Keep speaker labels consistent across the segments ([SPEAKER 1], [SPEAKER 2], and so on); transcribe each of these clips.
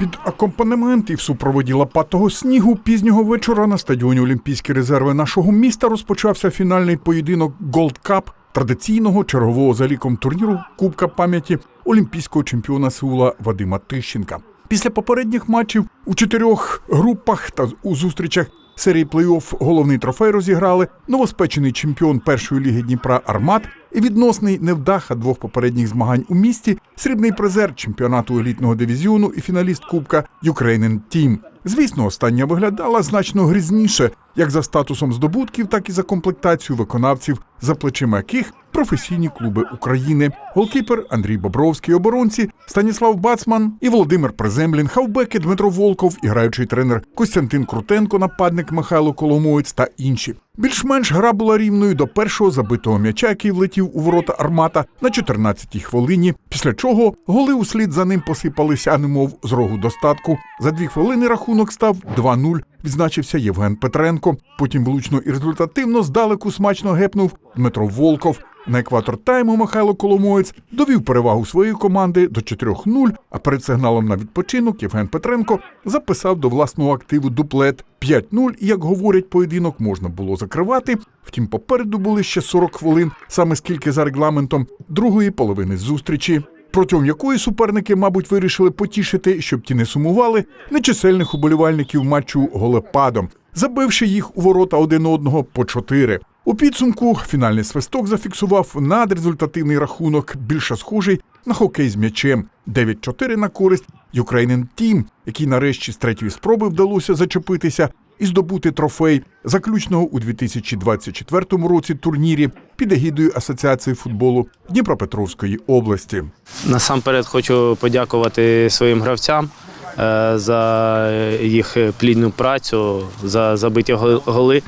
[SPEAKER 1] Під акомпанемент і в супроводі лопатого снігу пізнього вечора на стадіоні Олімпійські резерви нашого міста розпочався фінальний поєдинок Gold Cup традиційного чергового за ліком турніру Кубка пам'яті олімпійського чемпіона Сеула Вадима Тищенка. Після попередніх матчів у чотирьох групах та у зустрічах серії плей-офф головний трофей розіграли новоспечений чемпіон першої ліги Дніпра Армат і відносний невдаха двох попередніх змагань у місті, срібний призер чемпіонату елітного дивізіону і фіналіст Кубка Ukrainian Team. Звісно, остання виглядала значно грізніше, як за статусом здобутків, так і за комплектацію виконавців, за плечима яких професійні клуби України. Голкіпер Андрій Бобровський, оборонці Станіслав Бацман і Володимир Приземлін, хавбеки Дмитро Волков, і граючий тренер Костянтин Крутенко, нападник Михайло Коломоєць та інші. Більш-менш гра була рівною до першого забитого м'яча, який влетів у ворота Армата на 14-й хвилині. Після чого голи услід за ним посипалися, немов з рогу достатку. За дві хвилини рахунок став 2-0. Відзначився Євген Петренко. Потім влучно і результативно здалеку смачно гепнув Дмитро Волков. На екватор тайму Михайло Коломоєць довів перевагу своєї команди до 4-0, а перед сигналом на відпочинок Євген Петренко записав до власного активу дуплет 5-0, і, як говорять, поєдинок можна було закривати. Втім, попереду були ще 40 хвилин, саме скільки за регламентом другої половини зустрічі. Протягом якої суперники, мабуть, вирішили потішити, щоб ті не сумували, нечисельних уболівальників матчу голепадом, забивши їх у ворота один одного по чотири. У підсумку фінальний свисток зафіксував надрезультативний рахунок, більше схожий на хокей з м'ячем 9-4 на користь Ukrainian Team, який нарешті з третьої спроби вдалося зачепитися і здобути трофей заключного у 2024 році турнірі під егідою Асоціації футболу Дніпропетровської області.
[SPEAKER 2] Насамперед хочу подякувати своїм гравцям е, за їх плідну працю, за забиті гол- голи,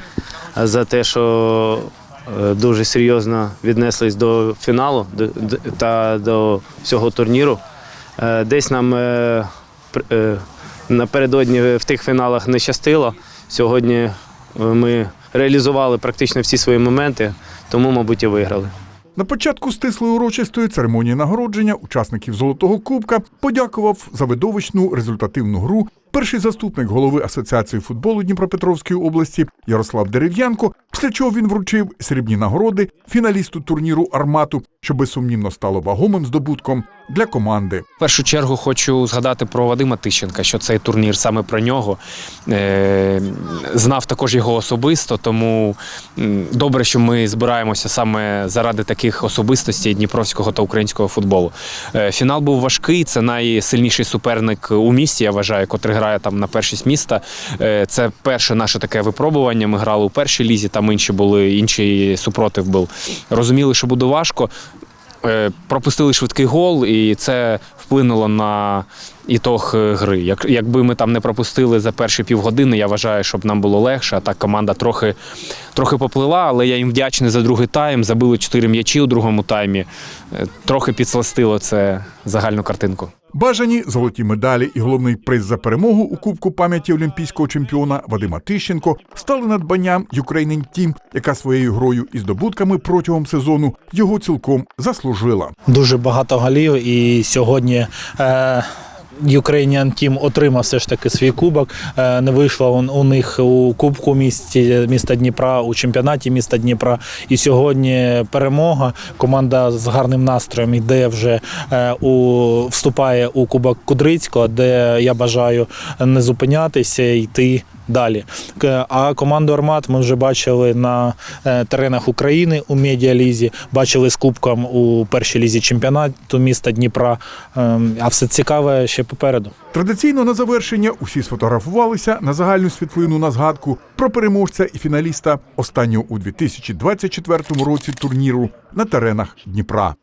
[SPEAKER 2] за те, що е, дуже серйозно віднеслись до фіналу та до всього турніру. Е, Десь нам е, напередодні в тих фіналах не щастило. Сьогодні ми реалізували практично всі свої моменти, тому, мабуть, і виграли.
[SPEAKER 1] На початку стислої урочистої церемонії нагородження учасників Золотого Кубка подякував за видовищну результативну гру перший заступник голови Асоціації футболу Дніпропетровської області Ярослав Дерев'янко, після чого він вручив срібні нагороди фіналісту турніру Армату, що безсумнівно стало вагомим здобутком для команди.
[SPEAKER 3] В першу чергу хочу згадати про Вадима Тищенка, що цей турнір саме про нього. Е, знав також його особисто, тому добре, що ми збираємося саме заради таких особистостей дніпровського та українського футболу. Е, фінал був важкий, це найсильніший суперник у місті, я вважаю, котрий грає там на першість міста. Е, це перше наше таке випробування. Ми грали у першій лізі, там інші були, інший супротив був. Розуміли, що буде важко. Е, пропустили швидкий гол, і це вплинуло на ітог е, гри. Як, якби ми там не пропустили за перші півгодини, я вважаю, щоб нам було легше. А так команда трохи, трохи поплила, але я їм вдячний за другий тайм. Забили чотири м'ячі у другому таймі. Е, Трохи підсластило це загальну картинку.
[SPEAKER 1] Бажані золоті медалі і головний приз за перемогу у Кубку пам'яті олімпійського чемпіона Вадима Тищенко стали надбанням Ukrainian Team, яка своєю грою і здобутками протягом сезону його цілком заслужила.
[SPEAKER 4] дуже багато голів, і сьогодні. Е, Ukrainian Team отримав все ж таки свій кубок. Е, Не вийшло у, них у Кубку місті, міста Дніпра, у чемпіонаті міста Дніпра. І сьогодні перемога. Команда з гарним настроєм йде вже е, у вступає у Кубок Кудрицького, де я бажаю не зупинятися йти далі. А команду Армат ми вже бачили на е, теренах України у медіалізі, бачили з кубком у першій лізі чемпіонату міста Дніпра. Ем, А все цікаве ще попереду.
[SPEAKER 1] Традиційно на завершення усі сфотографувалися на загальну світлину на згадку про переможця і фіналіста останнього у 2024 році турніру на теренах Дніпра.